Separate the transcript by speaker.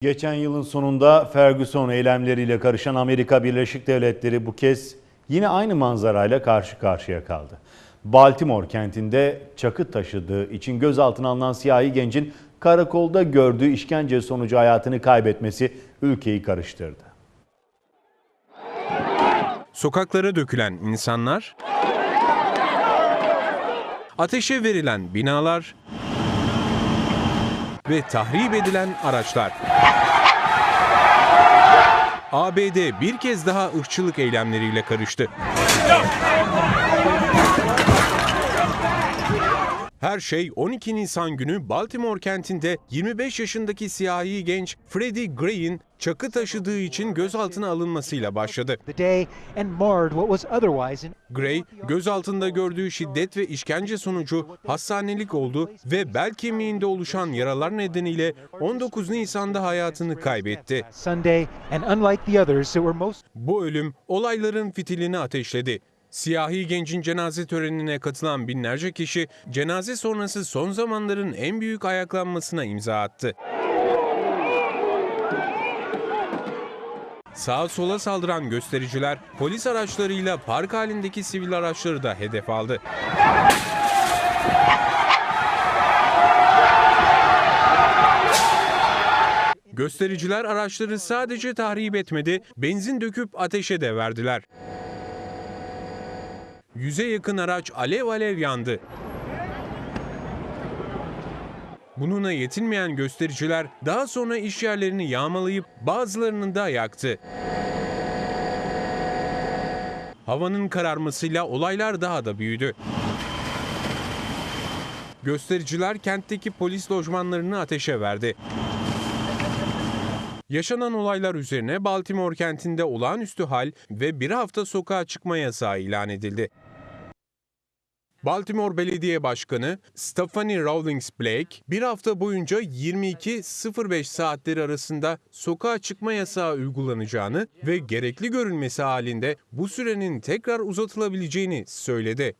Speaker 1: Geçen yılın sonunda Ferguson eylemleriyle karışan Amerika Birleşik Devletleri bu kez yine aynı manzarayla karşı karşıya kaldı. Baltimore kentinde çakı taşıdığı için gözaltına alınan siyahi gencin karakolda gördüğü işkence sonucu hayatını kaybetmesi ülkeyi karıştırdı.
Speaker 2: Sokaklara dökülen insanlar, ateşe verilen binalar ve tahrip edilen araçlar. ABD bir kez daha ırkçılık eylemleriyle karıştı. Her şey 12 Nisan günü Baltimore kentinde 25 yaşındaki siyahi genç Freddie Gray'in çakı taşıdığı için gözaltına alınmasıyla başladı. Gray, gözaltında gördüğü şiddet ve işkence sonucu hastanelik oldu ve bel kemiğinde oluşan yaralar nedeniyle 19 Nisan'da hayatını kaybetti. Bu ölüm olayların fitilini ateşledi. Siyahi gencin cenaze törenine katılan binlerce kişi cenaze sonrası son zamanların en büyük ayaklanmasına imza attı. Sağa sola saldıran göstericiler polis araçlarıyla park halindeki sivil araçları da hedef aldı. Göstericiler araçları sadece tahrip etmedi, benzin döküp ateşe de verdiler. Yüze yakın araç alev alev yandı. Bununla yetinmeyen göstericiler daha sonra iş yerlerini yağmalayıp bazılarını da yaktı. Havanın kararmasıyla olaylar daha da büyüdü. Göstericiler kentteki polis lojmanlarını ateşe verdi. Yaşanan olaylar üzerine Baltimore kentinde olağanüstü hal ve bir hafta sokağa çıkma yasağı ilan edildi. Baltimore Belediye Başkanı Stephanie Rawlings Blake bir hafta boyunca 22.05 saatleri arasında sokağa çıkma yasağı uygulanacağını ve gerekli görülmesi halinde bu sürenin tekrar uzatılabileceğini söyledi.